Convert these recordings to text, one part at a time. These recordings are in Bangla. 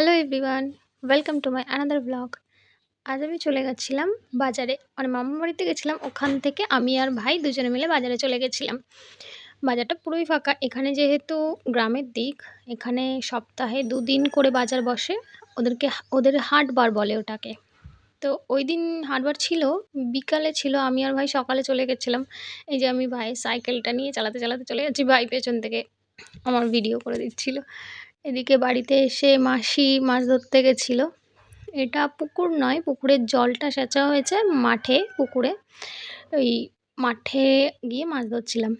Hello everyone welcome to my another blog আজ আমি চলে গেছিলাম বাজারে মানে মামার বাড়িতে গেছিলাম, ওখান থেকে আমি আর ভাই দুজনে মিলে বাজারে চলে গেছিলাম। বাজারটা পুরোই ফাঁকা, এখানে যেহেতু গ্রামের দিক, এখানে সপ্তাহে দুদিন করে বাজার বসে, ওদেরকে, ওদের হাটবার বলে ওটাকে। তো ওই দিন হাটবার ছিল, বিকালে ছিল, আমি আর ভাই সকালে চলে গেছিলাম। এই যে আমি ভাই সাইকেলটা নিয়ে চালাতে চালাতে চলে যাচ্ছি, ভাই পেছন থেকে আমার ভিডিও করে দিচ্ছিল। এদিকে বাড়িতে এসে মাসি মাছ ধরতে গেছিল। এটা পুকুর নয়, পুকুরের জলটা সেঁচা হয়েছে মাঠে, পুকুরে। ওই মাঠে গিয়ে মাছ ধরছিলাম।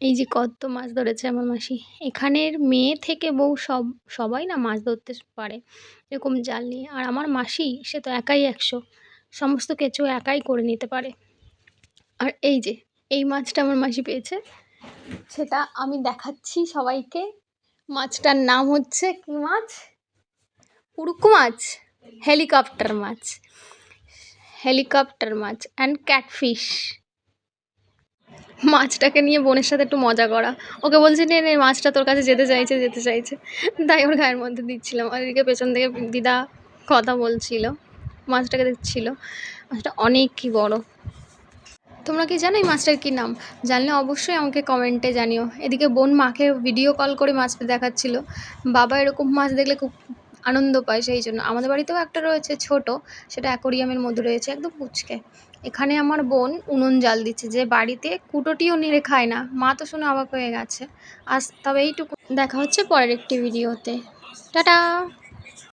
এই যে কত মাছ ধরেছে আমার মাসি। এখানের মেয়ে থেকে বউ সব, সবাই না মাছ ধরতে পারে, এরকম জাল নিয়ে। আর আমার মাসি, সে তো একাই একশো। সমস্ত কিছু একাই করে নিতে পারে। আর এই যে, এই মাছটা আমার মাসি পেয়েছে। সেটা আমি দেখাচ্ছি সবাইকে। মাছটার নাম হচ্ছে কি মাছ? উড়ুকু মাছ। হেলিকপ্টার মাছ। হেলিকপ্টার মাছ অ্যান্ড ক্যাটফিশ মাছটাকে নিয়ে বোনের সাথে একটু মজা করা। ওকে বলছি, নে নে, মাছটা তোর কাছে যেতে চাইছে যেতে চাইছে। তাই ওর গায়ের মধ্যে দিচ্ছিলাম। আর এদিকে পেছন থেকে দিদা কথা বলছিল। মাছটাকে দিচ্ছিল। মাছটা অনেক কি বড়। তোমরা কি জানো এই মাছটার কী নাম? জানলে অবশ্যই আমাকে কমেন্টে জানিও। এদিকে বোন মাকে ভিডিও কল করে মাছটা দেখাচ্ছিল। বাবা এরকম মাছ দেখলে খুব আনন্দ পায় সেই জন্য। আমাদের বাড়িতেও একটা রয়েছে ছোট, সেটা অ্যাকোরিয়ামের মধ্যে রয়েছে, একদম পুচকে। এখানে আমার বোন উনুন জাল দিচ্ছে যে বাড়িতে কুটোটিও নেড়ে খায় না। মা তো শুনে অবাক হয়ে গেছে। আজ তবে এইটুকু। দেখা হচ্ছে পরের একটি ভিডিওতে টাটা!